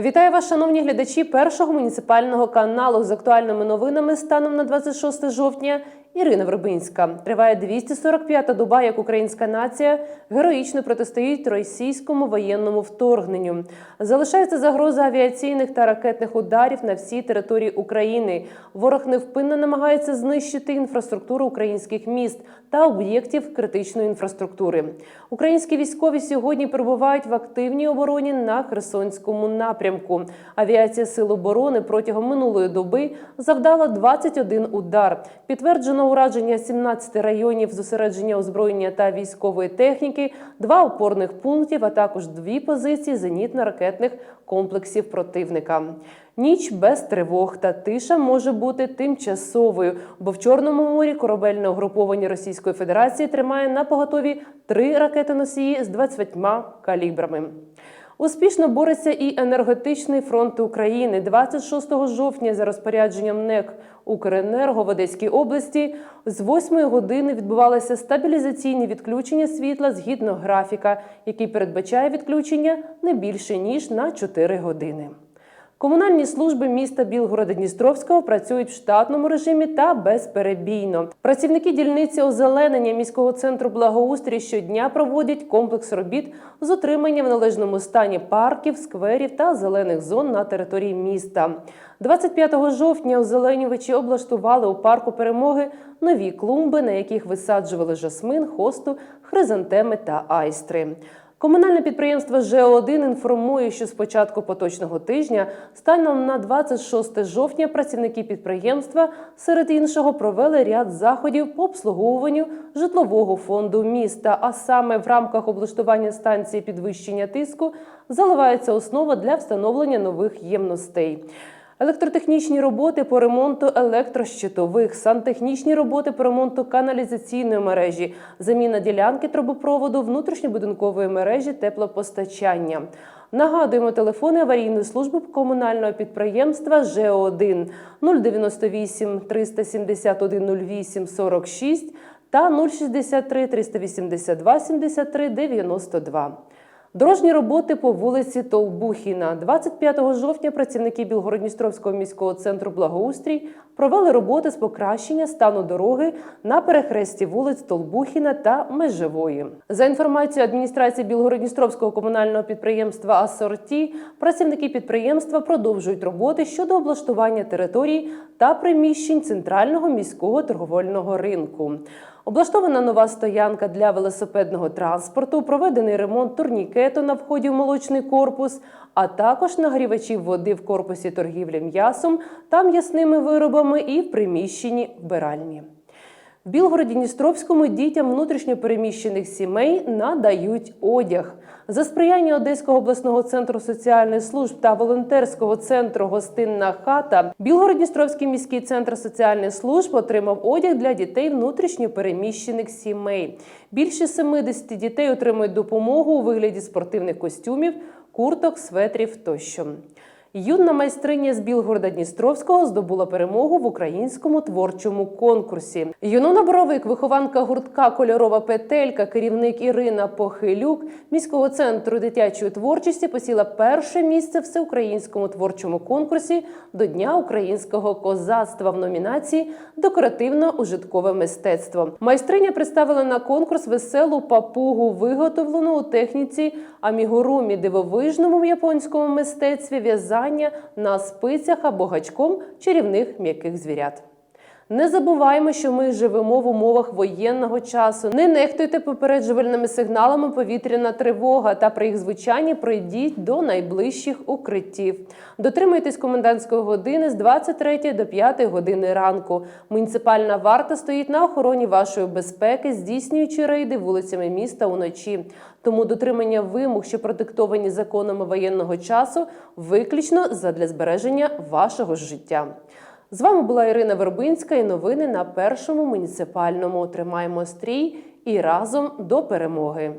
Вітаю вас, шановні глядачі першого муніципального каналу з актуальними новинами станом на 26 жовтня. Ірина Вербинська триває 245-та доба, як українська нація героїчно протистоїть російському воєнному вторгненню. Залишається загроза авіаційних та ракетних ударів на всій території України. Ворог невпинно намагається знищити інфраструктуру українських міст та об'єктів критичної інфраструктури. Українські військові сьогодні перебувають в активній обороні на Херсонському напрямку. Авіація Сил оборони протягом минулої доби завдала 21 удар. Підтверджено ураження 17 районів зосередження озброєння та військової техніки, два опорних пунктів, а також дві позиції зенітно-ракетних комплексів противника. Ніч без тривог та тиша може бути тимчасовою, бо в Чорному морі корабельне угруповання Російської Федерації тримає на поготові три ракетоносії з 20 калібрами. Успішно бореться і енергетичний фронт України 26 жовтня за розпорядженням НЕК Укренерго в Одеській області з 8 години відбувалися стабілізаційні відключення світла згідно графіка, який передбачає відключення не більше ніж на 4 години. Комунальні служби міста Білгорода Дністровського працюють в штатному режимі та безперебійно. Працівники дільниці озеленення міського центру благоустрій щодня проводять комплекс робіт з утримання в належному стані парків, скверів та зелених зон на території міста. 25 жовтня озеленювачі облаштували у парку перемоги нові клумби, на яких висаджували жасмин, хосту, хризантеми та айстри. Комунальне підприємство ЖО1 інформує, що з початку поточного тижня, станом на 26 жовтня, працівники підприємства серед іншого провели ряд заходів по обслуговуванню житлового фонду міста. А саме в рамках облаштування станції підвищення тиску заливається основа для встановлення нових ємностей. Електротехнічні роботи по ремонту електрощитових, сантехнічні роботи по ремонту каналізаційної мережі, заміна ділянки трубопроводу внутрішньобудинкової мережі теплопостачання. Нагадуємо телефони аварійної служби комунального підприємства ЖО1 098 371 08 46 та 063 382 73 92. Дорожні роботи по вулиці Толбухіна. 25 жовтня працівники Білгородністровського міського центру благоустрій провели роботи з покращення стану дороги на перехресті вулиць Толбухіна та Межевої. За інформацією адміністрації Білгородністровського комунального підприємства Асорті, працівники підприємства продовжують роботи щодо облаштування територій та приміщень центрального міського торговельного ринку. Облаштована нова стоянка для велосипедного транспорту, проведений ремонт турнікету на вході в молочний корпус, а також нагрівачів води в корпусі торгівлі м'ясом та м'ясними виробами і в приміщенні вбиральні. В Білгороді Дністровському дітям внутрішньопереміщених сімей надають одяг. За сприяння Одеського обласного центру соціальних служб та волонтерського центру Гостинна хата Білгород-Дністровський міський центр соціальних служб отримав одяг для дітей внутрішньопереміщених сімей. Більше 70 дітей отримують допомогу у вигляді спортивних костюмів, курток, светрів тощо. Юна майстриня з Білгорода Дністровського здобула перемогу в українському творчому конкурсі. Юнона Боровик, вихованка гуртка Кольорова петелька, керівник Ірина Похилюк міського центру дитячої творчості посіла перше місце в всеукраїнському творчому конкурсі до Дня українського козацтва в номінації Декоративно-ужиткове мистецтво. Майстриня представила на конкурс веселу папугу, виготовлену у техніці амігурумі, дивовижному японському мистецтві в'язання на спицях або гачком чарівних м'яких звірят. Не забуваємо, що ми живемо в умовах воєнного часу. Не нехтуйте попереджувальними сигналами повітряна тривога та при їх звучанні пройдіть до найближчих укриттів. Дотримуйтесь комендантської години з 23 до 5 години ранку. Муніципальна варта стоїть на охороні вашої безпеки, здійснюючи рейди вулицями міста уночі. Тому дотримання вимог, що продиктовані законами воєнного часу, виключно задля збереження вашого життя. З вами була Ірина Вербинська і новини на першому муніципальному. Тримаємо стрій і разом до перемоги.